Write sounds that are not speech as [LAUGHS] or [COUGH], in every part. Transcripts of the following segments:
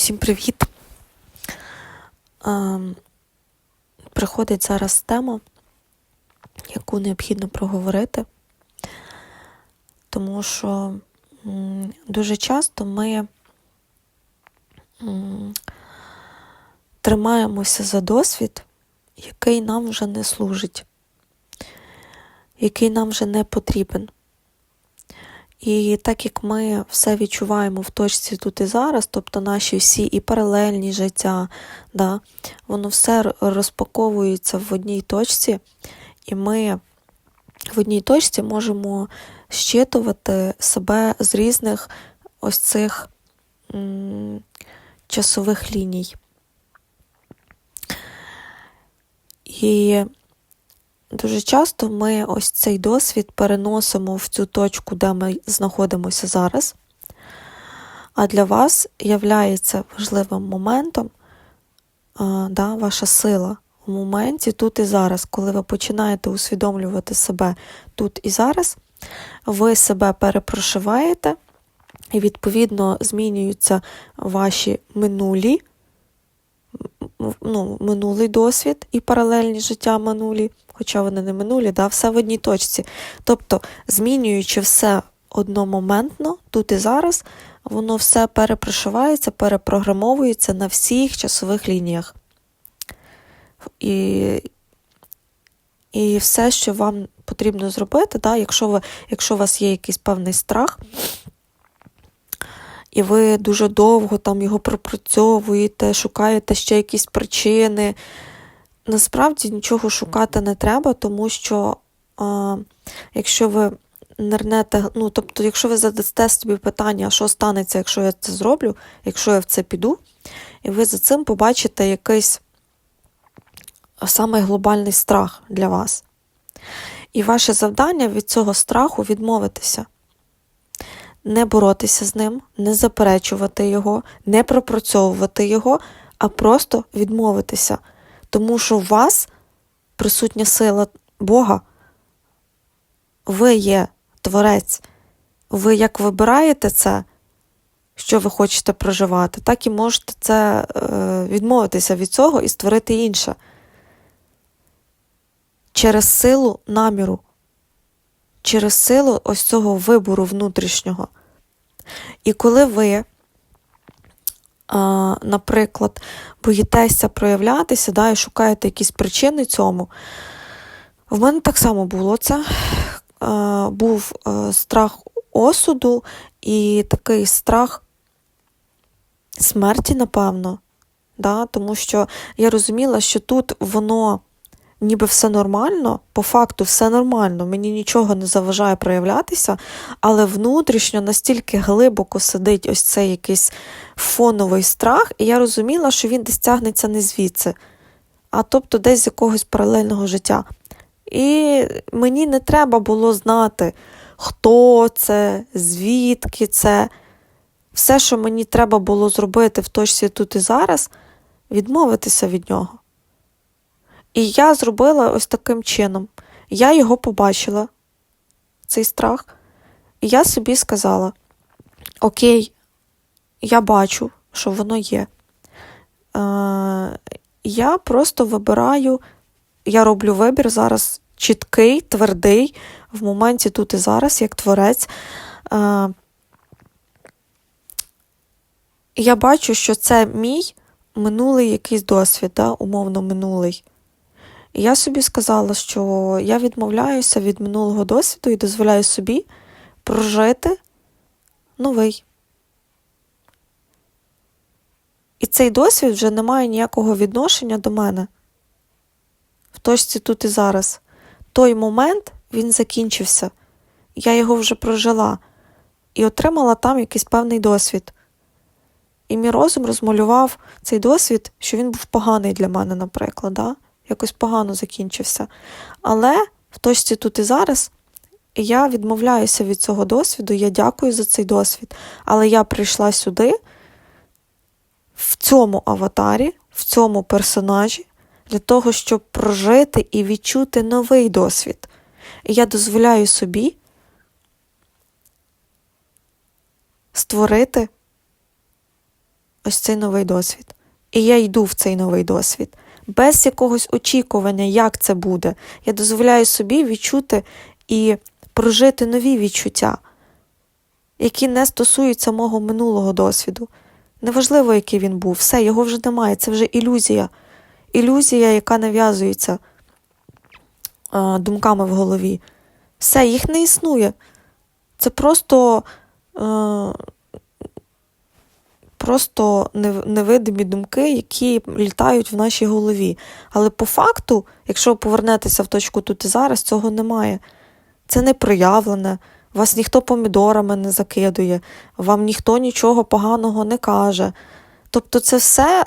Всім привіт! Ем, приходить зараз тема, яку необхідно проговорити, тому що дуже часто ми тримаємося за досвід, який нам вже не служить, який нам вже не потрібен. І так як ми все відчуваємо в точці тут і зараз, тобто наші всі і паралельні життя, да, воно все розпаковується в одній точці, і ми в одній точці можемо щитувати себе з різних ось цих м, часових ліній. І Дуже часто ми ось цей досвід переносимо в цю точку, де ми знаходимося зараз. А для вас являється важливим моментом а, да, ваша сила в моменті тут і зараз, коли ви починаєте усвідомлювати себе тут і зараз, ви себе перепрошиваєте, і відповідно змінюються ваші минулі, ну, минулий досвід і паралельні життя минулі, хоча вони не минулі, да, все в одній точці. Тобто, змінюючи все одномоментно, тут і зараз, воно все перепрошивається, перепрограмовується на всіх часових лініях. І, і все, що вам потрібно зробити, да, якщо, ви, якщо у вас є якийсь певний страх, і ви дуже довго там його пропрацьовуєте, шукаєте ще якісь причини. Насправді нічого шукати не треба, тому що а, якщо ви нирнете, ну тобто, якщо ви задасте собі питання, що станеться, якщо я це зроблю, якщо я в це піду, і ви за цим побачите якийсь самий глобальний страх для вас. І ваше завдання від цього страху відмовитися не боротися з ним, не заперечувати його, не пропрацьовувати його, а просто відмовитися. Тому що в вас присутня сила Бога. Ви є творець. Ви як вибираєте це, що ви хочете проживати, так і можете це е, відмовитися від цього і створити інше. Через силу наміру через силу ось цього вибору внутрішнього. І коли ви, наприклад, боїтеся проявлятися да, і шукаєте якісь причини цьому, в мене так само було це. Був страх осуду і такий страх смерті, напевно. Да, Тому що я розуміла, що тут воно ніби все нормально, по факту все нормально, мені нічого не заважає проявлятися, але внутрішньо настільки глибоко сидить ось цей якийсь фоновий страх, і я розуміла, що він десь тягнеться не звідси, а тобто десь з якогось паралельного життя. І мені не треба було знати, хто це, звідки це. Все, що мені треба було зробити в точці тут і зараз, відмовитися від нього. І я зробила ось таким чином. Я його побачила, цей страх, і я собі сказала: Окей, я бачу, що воно є. Е, я просто вибираю, я роблю вибір зараз чіткий, твердий, в моменті тут і зараз, як творець. Е, я бачу, що це мій минулий якийсь досвід, да, умовно минулий. І я собі сказала, що я відмовляюся від минулого досвіду і дозволяю собі прожити новий. І цей досвід вже не має ніякого відношення до мене. В точці тут і зараз. Той момент він закінчився. Я його вже прожила і отримала там якийсь певний досвід. І мій розум розмалював цей досвід, що він був поганий для мене, наприклад. Да? Якось погано закінчився. Але в точці тут і зараз я відмовляюся від цього досвіду, я дякую за цей досвід. Але я прийшла сюди, в цьому аватарі, в цьому персонажі, для того, щоб прожити і відчути новий досвід. І я дозволяю собі створити ось цей новий досвід. І я йду в цей новий досвід. Без якогось очікування, як це буде. Я дозволяю собі відчути і прожити нові відчуття, які не стосуються мого минулого досвіду. Неважливо, який він був, все, його вже немає, це вже ілюзія. Ілюзія, яка нав'язується думками в голові. Все, їх не існує. Це просто. А, Просто невидимі думки, які літають в нашій голові. Але по факту, якщо повернетеся в точку тут і зараз, цього немає. Це не проявлене, вас ніхто помідорами не закидує, вам ніхто нічого поганого не каже. Тобто, це все,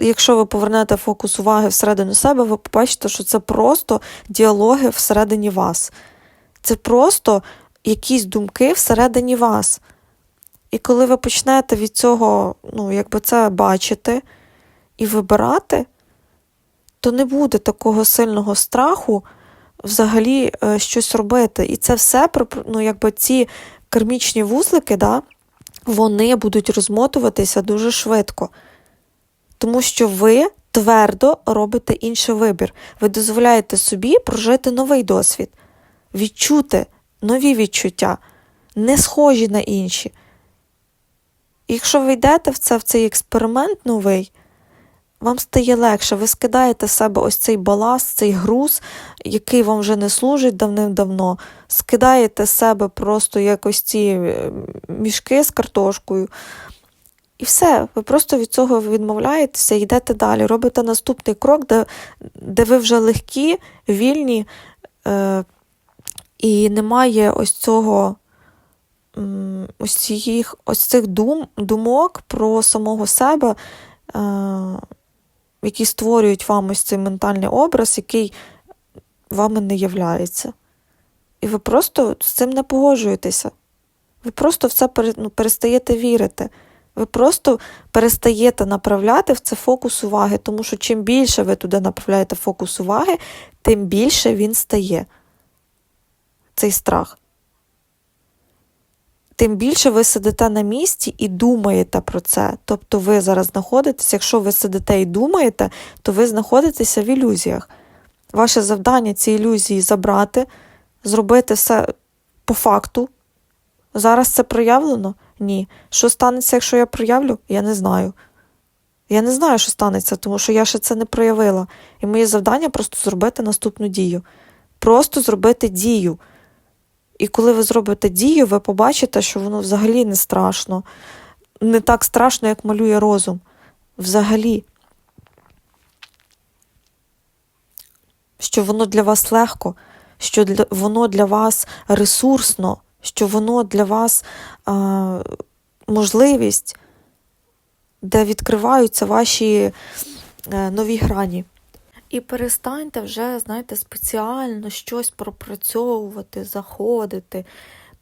якщо ви повернете фокус уваги всередину себе, ви побачите, що це просто діалоги всередині вас. Це просто якісь думки всередині вас. І коли ви почнете від цього, ну, якби це бачити і вибирати, то не буде такого сильного страху взагалі е, щось робити. І це все, ну, якби ці кармічні вузлики, да, вони будуть розмотуватися дуже швидко. Тому що ви твердо робите інший вибір. Ви дозволяєте собі прожити новий досвід, відчути нові відчуття, не схожі на інші. Якщо ви йдете в це, в цей експеримент новий, вам стає легше, ви скидаєте з себе ось цей баласт, цей груз, який вам вже не служить давним-давно, скидаєте з себе просто якось ці е, мішки з картошкою. І все, ви просто від цього відмовляєтеся йдете далі. Робите наступний крок, де де ви вже легкі, вільні, е, і немає ось цього ось цих, ось цих дум, думок про самого себе, е, які створюють вам ось цей ментальний образ, який вами не являється. І ви просто з цим не погоджуєтеся. Ви просто в це ну, перестаєте вірити. Ви просто перестаєте направляти в це фокус уваги, тому що чим більше ви туди направляєте фокус уваги, тим більше він стає. Цей страх тим більше ви сидите на місці і думаєте про це. Тобто ви зараз знаходитесь, якщо ви сидите і думаєте, то ви знаходитеся в ілюзіях. Ваше завдання ці ілюзії забрати, зробити все по факту. Зараз це проявлено? Ні. Що станеться, якщо я проявлю? Я не знаю. Я не знаю, що станеться, тому що я ще це не проявила. І моє завдання просто зробити наступну дію. Просто зробити дію. І коли ви зробите дію, ви побачите, що воно взагалі не страшно. Не так страшно, як малює розум. Взагалі. Що воно для вас легко, що для, воно для вас ресурсно, що воно для вас а, можливість, де відкриваються ваші а, е, нові грані. І перестаньте вже, знаєте, спеціально щось пропрацьовувати, заходити.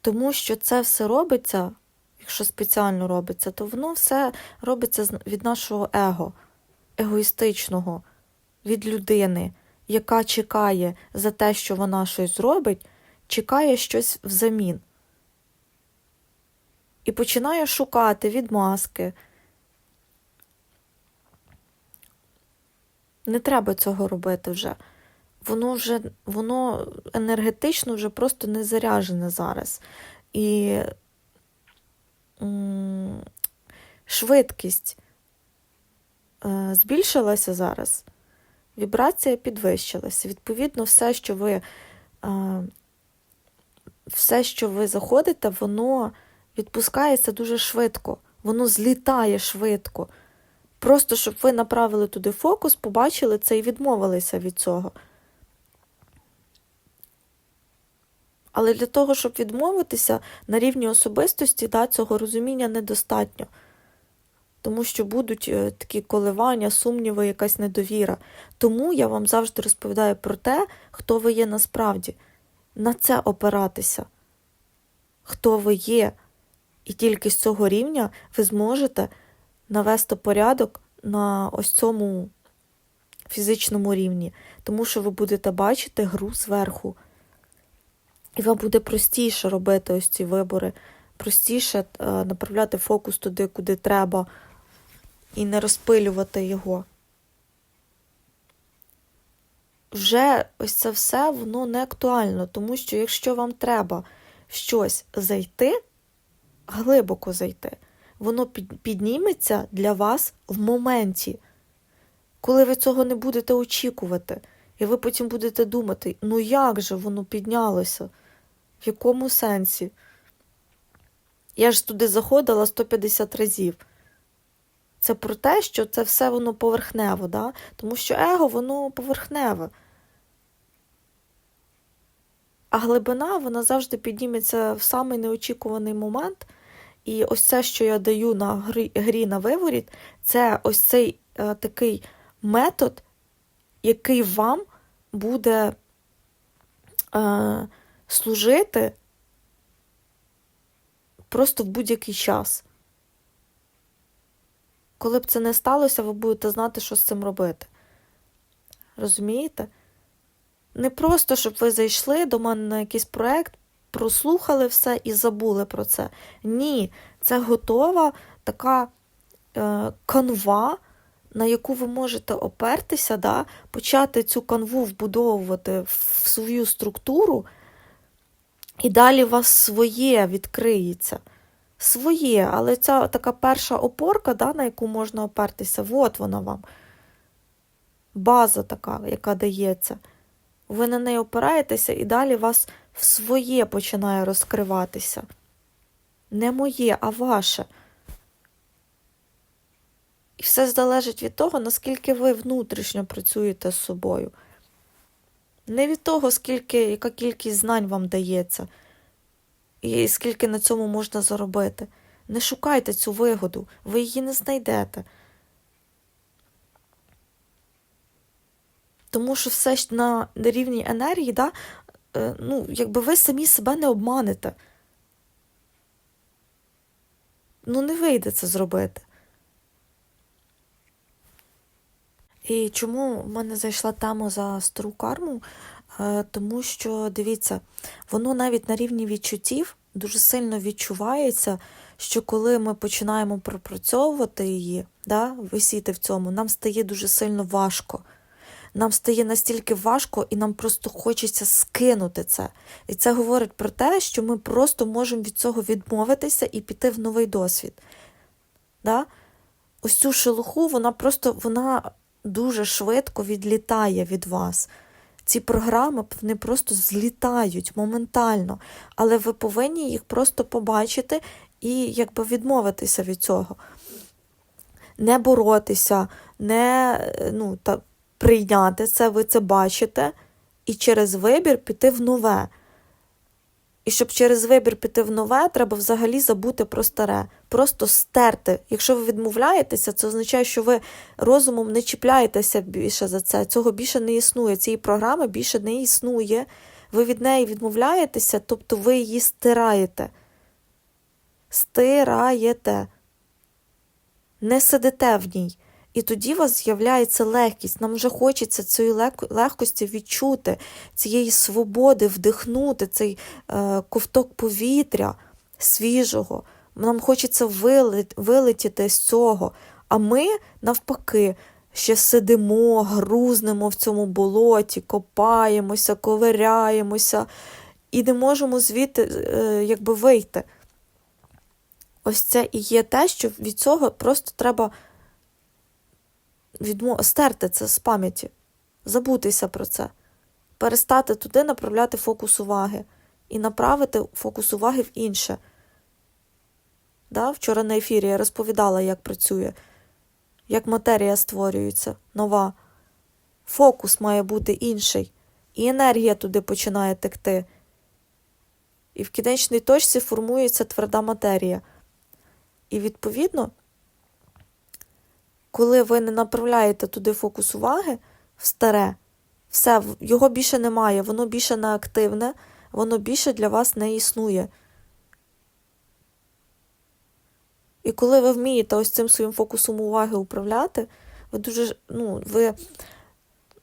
Тому що це все робиться, якщо спеціально робиться, то воно все робиться від нашого его, егоїстичного, від людини, яка чекає за те, що вона щось зробить, чекає щось взамін. І починає шукати відмазки. Не треба цього робити вже. Воно вже воно енергетично вже просто не заряжене зараз. І швидкість е збільшилася зараз, вібрація підвищилася. Відповідно, все, що ви е все, що ви заходите, воно відпускається дуже швидко, воно злітає швидко. Просто щоб ви направили туди фокус, побачили це і відмовилися від цього. Але для того, щоб відмовитися на рівні особистості, да, цього розуміння недостатньо. Тому що будуть е, такі коливання, сумніви, якась недовіра. Тому я вам завжди розповідаю про те, хто ви є насправді. На це опиратися, хто ви є. І тільки з цього рівня ви зможете навести порядок на ось цьому фізичному рівні, тому що ви будете бачити гру зверху. І вам буде простіше робити ось ці вибори, простіше е, направляти фокус туди, куди треба. і не розпилювати його. Вже ось це все воно не актуально, тому що якщо вам треба щось зайти, глибоко зайти, воно підніметься для вас в моменті, коли ви цього не будете очікувати. І ви потім будете думати, ну як же воно піднялося? В якому сенсі? Я ж туди заходила 150 разів. Це про те, що це все воно поверхнево, да? тому що его воно поверхневе. А глибина вона завжди підніметься в самий неочікуваний момент. І ось це, що я даю на грі, грі на виворіт, це ось цей е, такий метод, який вам буде е, служити просто в будь-який час. Коли б це не сталося, ви будете знати, що з цим робити. Розумієте? Не просто, щоб ви зайшли до мене на якийсь проєкт, прослухали все і забули про це. Ні, це готова така е, канва, на яку ви можете опертися, да, почати цю канву вбудовувати в свою структуру, і далі у вас своє відкриється. Своє, але ця така перша опорка, да, на яку можна опертися, от вона вам. База така, яка дається. Ви на неї опираєтеся, і далі вас в своє починає розкриватися. Не моє, а ваше. І все залежить від того, наскільки ви внутрішньо працюєте з собою. Не від того, скільки, яка кількість знань вам дається, і скільки на цьому можна заробити. Не шукайте цю вигоду, ви її не знайдете. Тому що все ж на рівні енергії, да, ну, якби ви самі себе не обманете. Ну, не вийде це зробити. І чому в мене зайшла тема за стару карму? Е, тому що, дивіться, воно навіть на рівні відчуттів дуже сильно відчувається, що коли ми починаємо пропрацьовувати її, да, висіти в цьому, нам стає дуже сильно важко. Нам стає настільки важко, і нам просто хочеться скинути це. І це говорить про те, що ми просто можемо від цього відмовитися і піти в новий досвід. Да? Ось цю шелуху, вона просто вона дуже швидко відлітає від вас. Ці програми вони просто злітають моментально, але ви повинні їх просто побачити і якби відмовитися від цього. Не боротися, не ну, та, прийняти це, ви це бачите, і через вибір піти в нове. І щоб через вибір піти в нове, треба взагалі забути про старе, просто стерти. Якщо ви відмовляєтеся, це означає, що ви розумом не чіпляєтеся більше за це. Цього більше не існує. Цієї програми більше не існує. Ви від неї відмовляєтеся, тобто ви її стираєте. Стираєте. Не сидите в ній. І тоді у вас з'являється легкість. Нам вже хочеться цієї легкості відчути, цієї свободи, вдихнути цей е, ковток повітря свіжого. Нам хочеться вилетіти з цього. А ми, навпаки, ще сидимо, грузнемо в цьому болоті, копаємося, ковиряємося і не можемо звідти е, якби вийти. Ось це і є те, що від цього просто треба відмо... стерти це з пам'яті, забутися про це, перестати туди направляти фокус уваги і направити фокус уваги в інше. Да? Вчора на ефірі я розповідала, як працює, як матерія створюється, нова. Фокус має бути інший, і енергія туди починає текти. І в кінечній точці формується тверда матерія. І, відповідно, коли ви не направляєте туди фокус уваги в старе, все, його більше немає, воно більше не активне, воно більше для вас не існує. І коли ви вмієте ось цим своїм фокусом уваги управляти, ви дуже, ну, ви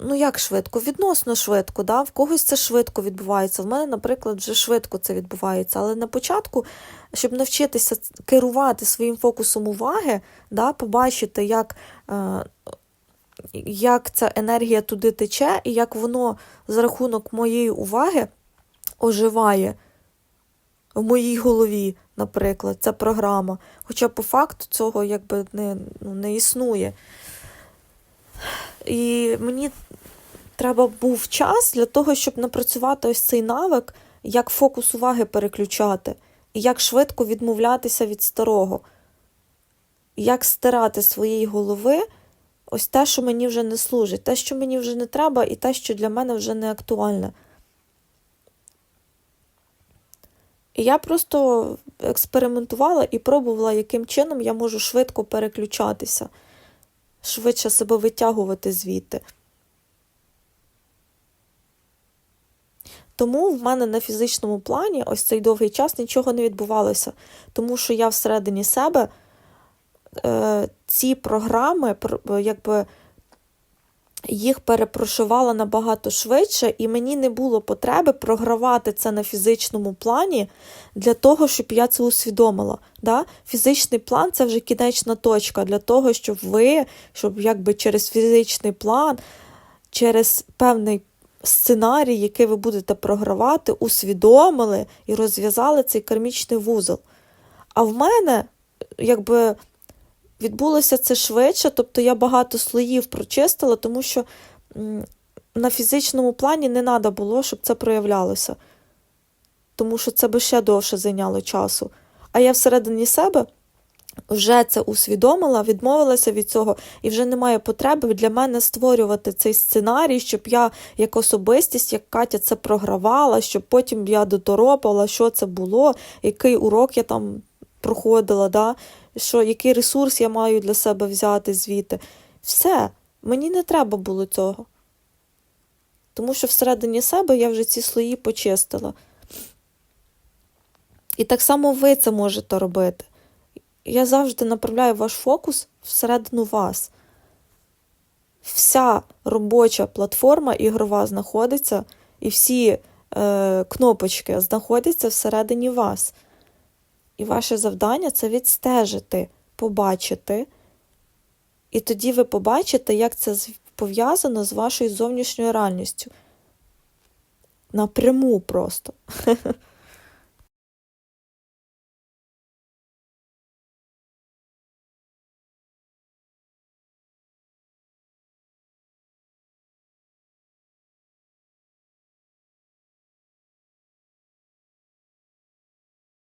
ну як швидко? Відносно швидко. Да? В когось це швидко відбувається. В мене, наприклад, вже швидко це відбувається. Але на початку, щоб навчитися керувати своїм фокусом уваги, да, побачити, як, е, як ця енергія туди тече, і як воно за рахунок моєї уваги оживає в моїй голові, наприклад, ця програма. Хоча по факту цього якби не, ну, не існує. І мені треба був час для того, щоб напрацювати ось цей навик, як фокус уваги переключати, і як швидко відмовлятися від старого, як стирати своєї голови ось те, що мені вже не служить, те, що мені вже не треба, і те, що для мене вже не актуальне. І я просто експериментувала і пробувала, яким чином я можу швидко переключатися, швидше себе витягувати звідти. Тому в мене на фізичному плані ось цей довгий час нічого не відбувалося, тому що я всередині себе е, ці програми, якби їх перепрошувала набагато швидше, і мені не було потреби програвати це на фізичному плані для того, щоб я це усвідомила. Да? Фізичний план це вже кінечна точка для того, щоб ви, щоб якби через фізичний план, через певний сценарій, який ви будете програвати, усвідомили і розв'язали цей кармічний вузол. А в мене, якби відбулося це швидше, тобто я багато слоїв прочистила, тому що на фізичному плані не треба було, щоб це проявлялося. Тому що це би ще довше зайняло часу. А я всередині себе вже це усвідомила, відмовилася від цього, і вже немає потреби для мене створювати цей сценарій, щоб я як особистість, як Катя це програвала, щоб потім я доторопала, що це було, який урок я там проходила, да? Що який ресурс я маю для себе взяти звідти. Все, мені не треба було цього. Тому що всередині себе я вже ці слої почистила. І так само ви це можете робити. Я завжди направляю ваш фокус всередину вас. Вся робоча платформа ігрова знаходиться, і всі е, кнопочки знаходяться всередині вас. І ваше завдання це відстежити, побачити. І тоді ви побачите, як це пов'язано з вашою зовнішньою реальністю. Напряму просто. [LAUGHS]